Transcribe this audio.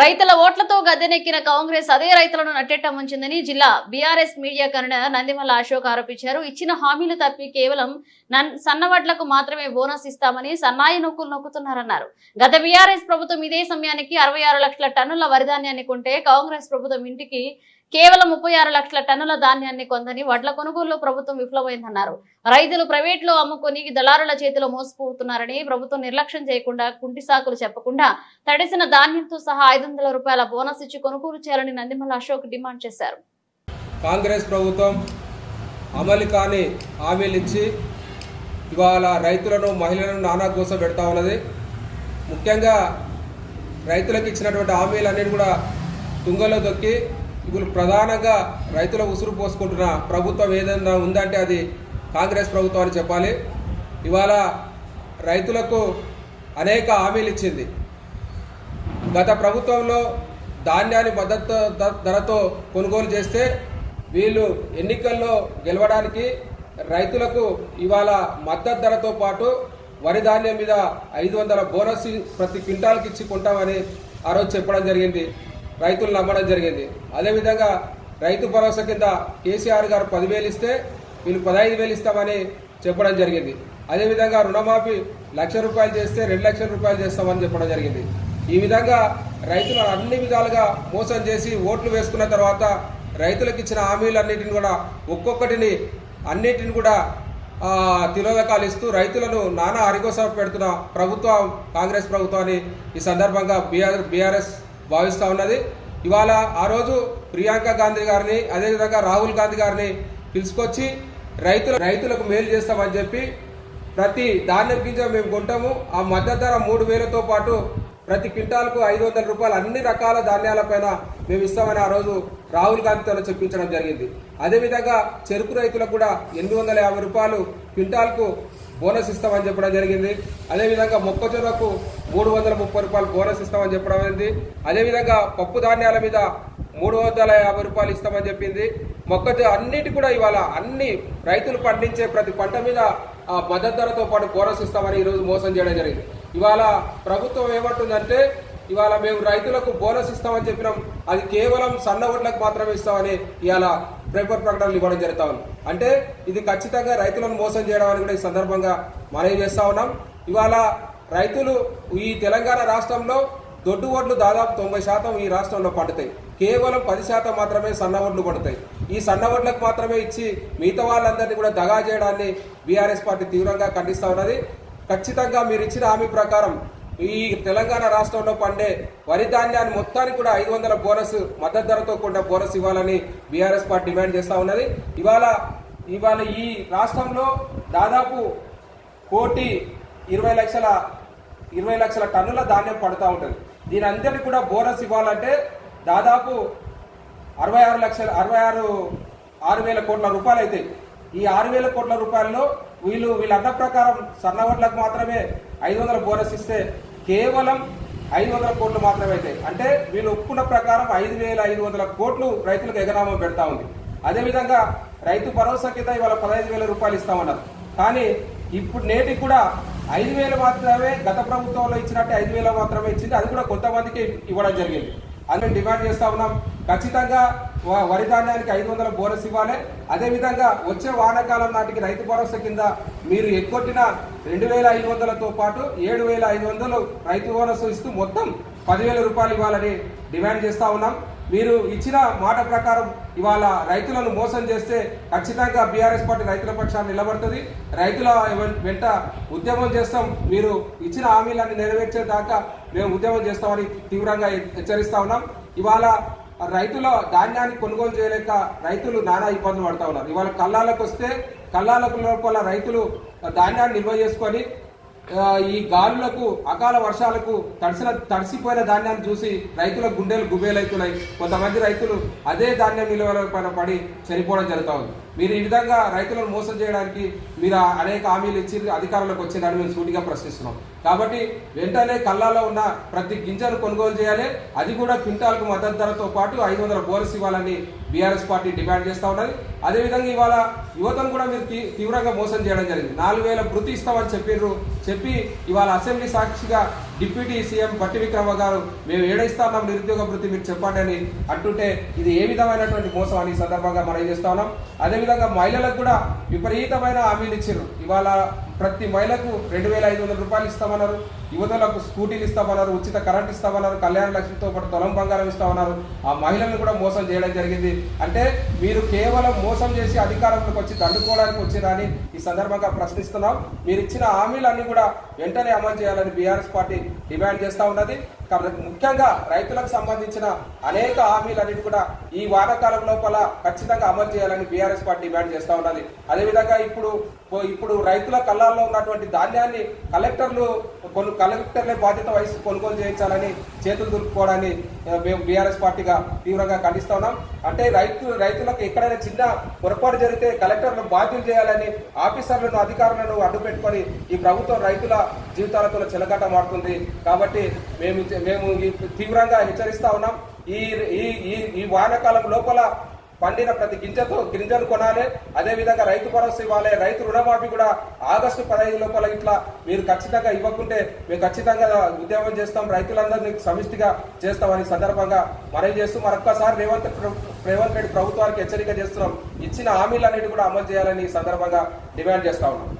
రైతుల ఓట్లతో గద్దెనెక్కిన కాంగ్రెస్ అదే రైతులను నట్టేట ముంచిందని జిల్లా బీఆర్ఎస్ మీడియా కన్నడ నందిమల్ల అశోక్ ఆరోపించారు. ఇచ్చిన హామీలు తప్పి కేవలం సన్నవడ్లకు మాత్రమే బోనస్ ఇస్తామని సన్నాయి నొక్కులు నొక్కుతున్నారన్నారు. గత బీఆర్ఎస్ ప్రభుత్వం ఇదే సమయానికి అరవై ఆరు లక్షల టన్నుల వరిధాన్యాన్ని కొంటే కాంగ్రెస్ ప్రభుత్వం ఇంటికి కేవలం ముప్పై ఆరు లక్షల టన్నుల ధాన్యాన్ని కొందని వడ్ల కొనుగోలులో ప్రభుత్వం విఫలమైందన్నారు. రైతులు ప్రైవేట్లో అమ్ముకొని దళారుల చేతిలో మోసపోతున్నారని ప్రభుత్వం నిర్లక్ష్యం చేయకుండా కుంటి సాకులు చెప్పకుండా తడిసిన ధాన్యంతో సహా ఐదు వందల రూపాయల బోనస్ ఇచ్చి కొనుగోలు చేయాలని నందిమల్ల అశోక్ డిమాండ్ చేశారు. కాంగ్రెస్ ప్రభుత్వం అమలు కాని హామీలు ఇచ్చి ఇవాళ రైతులను మహిళలను నానా కోసం పెడతా ఉన్నది. ముఖ్యంగా రైతులకు ఇచ్చినటువంటి హామీలన్నీ కూడా తుంగలో దొక్కి ఇప్పుడు ప్రధానంగా రైతుల ఉసురు పోసుకుంటున్న ప్రభుత్వం ఏదైనా ఉందంటే అది కాంగ్రెస్ ప్రభుత్వం అని చెప్పాలి. ఇవాళ రైతులకు అనేక హామీలు ఇచ్చింది. గత ప్రభుత్వంలో ధాన్యాన్ని మద్దతు ధరతో కొనుగోలు చేస్తే వీళ్ళు ఎన్నికల్లో గెలవడానికి రైతులకు ఇవాళ మద్దతు ధరతో పాటు వరి ధాన్యం మీద ఐదు వందల బోనస్ ప్రతి క్వింటాల్కి ఇచ్చి కొంటామని ఆ రోజు చెప్పడం జరిగింది. రైతులు నమ్మడం జరిగింది. అదేవిధంగా రైతు భరోసా కింద కేసీఆర్ గారు పదివేలు ఇస్తే వీళ్ళు పదహైదు వేలు ఇస్తామని చెప్పడం జరిగింది. అదేవిధంగా రుణమాఫీ లక్ష రూపాయలు చేస్తే రెండు లక్షల రూపాయలు చేస్తామని చెప్పడం జరిగింది. ఈ విధంగా రైతులు అన్ని విధాలుగా మోసం చేసి ఓట్లు వేసుకున్న తర్వాత రైతులకు ఇచ్చిన హామీలన్నిటిని కూడా ఒక్కొక్కటిని అన్నిటిని కూడా ఆ, తిలోదకాలు ఇస్తూ రైతులను నానా అరిగోస పెడుతున్న ప్రభుత్వం కాంగ్రెస్ ప్రభుత్వాన్ని ఈ సందర్భంగా బీఆర్ బీఆర్ఎస్ భావిస్తూ ఉన్నది. ఇవాళ ఆ రోజు ప్రియాంక గాంధీ గారిని అదేవిధంగా రాహుల్ గాంధీ గారిని పిలుచుకొచ్చి రైతుల రైతులకు మేలు చేస్తామని చెప్పి ప్రతి ధాన్యం గింజ మేము కొంటాము. ఆ మద్దతు ధర మూడు వేలతో పాటు ప్రతి క్వింటాల్కు ఐదు వందల రూపాయలు అన్ని రకాల ధాన్యాలపైన మేము ఇస్తామని ఆ రోజు రాహుల్ గాంధీతో చెప్పించడం జరిగింది. అదేవిధంగా చెరుకు రైతులకు కూడా ఎనిమిది వందల యాభై రూపాయలు క్వింటాల్కు బోనస్ ఇస్తామని చెప్పడం జరిగింది. అదేవిధంగా మొక్కజొన్నకు మూడు వందల ముప్పై రూపాయలు బోనస్ ఇస్తామని చెప్పడం జరిగింది. అదేవిధంగా పప్పు ధాన్యాల మీద మూడు వందల యాభై రూపాయలు ఇస్తామని చెప్పింది. మొక్కజొన్న అన్నిటి కూడా ఇవాళ అన్ని రైతులు పండించే ప్రతి పంట మీద ఆ మద్దతు ధరతో పాటు బోనస్ ఇస్తామని ఈరోజు మోసం చేయడం జరిగింది. ఇవాళ ప్రభుత్వం ఏమంటుందంటే ఇవాళ మేము రైతులకు బోనస్ ఇస్తామని చెప్పినాం. అది కేవలం సన్న ఓట్లకు మాత్రమే ఇస్తామని ఇవాళ పేపర్ ప్రకటనలు ఇవ్వడం జరుగుతా ఉంది. అంటే ఇది ఖచ్చితంగా రైతులను మోసం చేయడం అని కూడా ఈ సందర్భంగా మనవి చేస్తూ ఉన్నాం? ఇవాళ రైతులు ఈ తెలంగాణ రాష్ట్రంలో దొడ్డు ఓట్లు దాదాపు తొంభై శాతం ఈ రాష్ట్రంలో పండుతాయి. కేవలం పది శాతం మాత్రమే సన్న ఓట్లు పడతాయి. ఈ సన్న ఓట్లకు మాత్రమే ఇచ్చి మిగతా వాళ్ళందరినీ కూడా దగా చేయడాన్ని బీఆర్ఎస్ పార్టీ తీవ్రంగా ఖండిస్తూ ఉన్నది. ఖచ్చితంగా మీరు ఇచ్చిన హామీ ప్రకారం ఈ తెలంగాణ రాష్ట్రంలో పండే వరి ధాన్యాన్ని మొత్తానికి కూడా ఐదు వందల బోనస్ మద్దతు ధరతో కూడా బోనస్ ఇవ్వాలని బీఆర్ఎస్ పార్టీ డిమాండ్ చేస్తూ ఉన్నది. ఇవాళ ఇవాళ ఈ రాష్ట్రంలో దాదాపు కోటి ఇరవై లక్షల ఇరవై లక్షల టన్నుల ధాన్యం పడుతూ ఉంటుంది. దీని అందరికీ కూడా బోనస్ ఇవ్వాలంటే దాదాపు అరవై ఆరు లక్షల అరవై ఆరు ఆరు వేల కోట్ల రూపాయలు అవుతాయి ఈ ఆరు వేల కోట్ల రూపాయల్లో వీళ్ళు వీళ్ళ అన్న ప్రకారం సన్నవడ్లకు మాత్రమే ఐదు వందల బోనస్ ఇస్తే కేవలం ఐదు వందల కోట్లు మాత్రమే అవుతాయి అంటే వీళ్ళు ఒప్పుకున్న ప్రకారం ఐదు వేల ఐదు వందల కోట్లు రైతులకు ఎగనామం పెడతా ఉంది. అదేవిధంగా రైతు భరోసా కింద ఇవాళ పదహైదు వేల రూపాయలు ఇస్తామన్నారు. కానీ ఇప్పుడు నేటికి కూడా ఐదు వేలు మాత్రమే గత ప్రభుత్వంలో ఇచ్చినట్టు ఐదు వేలు మాత్రమే ఇచ్చింది. అది కూడా కొంతమందికి ఇవ్వడం జరిగింది. అందులో డిమాండ్ చేస్తా ఉన్నాం. ఖచ్చితంగా వరి ధాన్యానికి ఐదు వందల బోనస్ ఇవ్వాలి. అదేవిధంగా వచ్చే వానాకాలం నాటికి రైతు భరోసా కింద మీరు ఎగ్గొట్టిన రెండు వేల ఐదు వందలతో పాటు ఏడు వేల ఐదు వందలు రైతు బోనస్ ఇస్తూ మొత్తం పదివేల రూపాయలు ఇవ్వాలని డిమాండ్ చేస్తా ఉన్నాం. మీరు ఇచ్చిన మాట ప్రకారం ఇవాళ రైతులను మోసం చేస్తే ఖచ్చితంగా బీఆర్ఎస్ పార్టీ రైతుల పక్షాన్ని నిలబడుతుంది. రైతుల వెంట ఉద్యమం చేస్తాం. మీరు ఇచ్చిన హామీలన్నీ నెరవేర్చేదాకా మేము ఉద్యమం చేస్తామని తీవ్రంగా హెచ్చరిస్తా ఉన్నాం. ఇవాళ రైతుల ధాన్యాన్ని కొనుగోలు చేయలేక రైతులు నానా ఇబ్బందులు పడతా ఉన్నారు. ఇవాళ కల్లాలకు వస్తే కల్లాలకు లోపల రైతులు ధాన్యాన్ని నిల్వ చేసుకొని ఈ గాలులకు అకాల వర్షాలకు తడిసిన తడిసిపోయిన ధాన్యాన్ని చూసి రైతుల గుండెలు గుబేలవుతున్నాయి కొంతమంది రైతులు అదే ధాన్యం నిల్వల పైన పడి చనిపోవడం జరుగుతూ ఉంది మీరు ఈ విధంగా రైతులను మోసం చేయడానికి మీరు అనేక హామీలు ఇచ్చి అధికారంలోకి వచ్చిందని మేము సూటిగా ప్రశ్నిస్తున్నాం. కాబట్టి వెంటనే కళ్ళాలో ఉన్న ప్రతి గింజను కొనుగోలు చేయాలి. అది కూడా క్వింటాల్కు మద్దతు ధరతో పాటు ఐదు వందల బోనస్ ఇవ్వాలని బీఆర్ఎస్ పార్టీ డిమాండ్ చేస్తూ ఉన్నది. అదేవిధంగా ఇవాళ యువతను కూడా మీరు తీ- తీవ్రంగా మోసం చేయడం జరిగింది. నాలుగు వేల భృతి ఇస్తామని చెప్పిర్రు చెప్పి ఇవాళ అసెంబ్లీ సాక్షిగా డిప్యూటీ సీఎం బట్టి విక్రమ గారు మేము ఏడైస్తున్నాం నిరుద్యోగ వృత్తి మీరు చెప్పండి అని అంటుంటే ఇది ఏ విధమైనటువంటి మోసం అని ఈ సందర్భంగా మనం చేస్తా ఉన్నాం? అదేవిధంగా మహిళలకు కూడా విపరీతమైన హామీలు ఇచ్చారు ఇవాళ ప్రతి మహిళకు రెండు వేల ఐదు వందల రూపాయలు ఇస్తామన్నారు. యువతలకు స్కూటీలు ఇస్తామన్నారు ఉచిత కరెంట్ ఇస్తామన్నారు కళ్యాణ లక్ష్మితో పాటు తొలం బంగారం ఇస్తామన్నారు. ఆ మహిళలను కూడా మోసం చేయడం జరిగింది. అంటే మీరు కేవలం మోసం చేసి అధికారంలోకి వచ్చి దండుకోవడానికి వచ్చిందని ఈ సందర్భంగా ప్రశ్నిస్తున్నాం. మీరు ఇచ్చిన హామీలన్నీ కూడా వెంటనే అమలు చేయాలని బీఆర్ఎస్ పార్టీ డిమాండ్ చేస్తూ ఉన్నది. కాబట్టి ముఖ్యంగా రైతులకు సంబంధించిన అనేక హామీలన్నిటి కూడా ఈ వానాకాలం లోపల ఖచ్చితంగా అమలు చేయాలని బీఆర్ఎస్ పార్టీ డిమాండ్ చేస్తూ ఉన్నది. అదేవిధంగా ఇప్పుడు ఇప్పుడు రైతుల కళ్ళాల్లో ఉన్నటువంటి ధాన్యాన్ని కలెక్టర్లు కొను కలెక్టర్లే బాధ్యత వహిస్తూ కొనుగోలు చేయించాలని చేతులు దులుపుకోవడాన్ని మేము బీఆర్ఎస్ పార్టీగా తీవ్రంగా ఖండిస్తా ఉన్నాం. అంటే రైతు రైతులకు ఎక్కడైనా చిన్న పొరపాటు జరిగితే కలెక్టర్లు బాధ్యులు చేయాలని ఆఫీసర్లను అధికారులను అడ్డు పెట్టుకొని ఈ ప్రభుత్వం రైతుల జీవితాలతో చెలగాట మారుతుంది. కాబట్టి మేము మేము ఈ తీవ్రంగా హెచ్చరిస్తా ఉన్నాం. ఈ ఈ ఈ- ఈ వానాకాలం లోపల పండిన ప్రతి గింజతో గింజలు కొనాలి. అదేవిధంగా రైతు భరోసా ఇవ్వాలి. రైతు రుణమాఫీ కూడా ఆగస్టు పదహైదు లోపల ఇట్లా మీరు ఖచ్చితంగా ఇవ్వకుంటే మేము ఖచ్చితంగా ఉద్యమం చేస్తాం. రైతులందరినీ సమిష్టిగా చేస్తామని సందర్భంగా మనవి చేస్తూ మరొక్కసారి రేవంత్ రేవంత్ రెడ్డి ప్రభుత్వానికి హెచ్చరిక చేస్తున్నాం. ఇచ్చిన హామీలన్నిటి కూడా అమలు చేయాలని సందర్భంగా డిమాండ్ చేస్తా ఉన్నాం.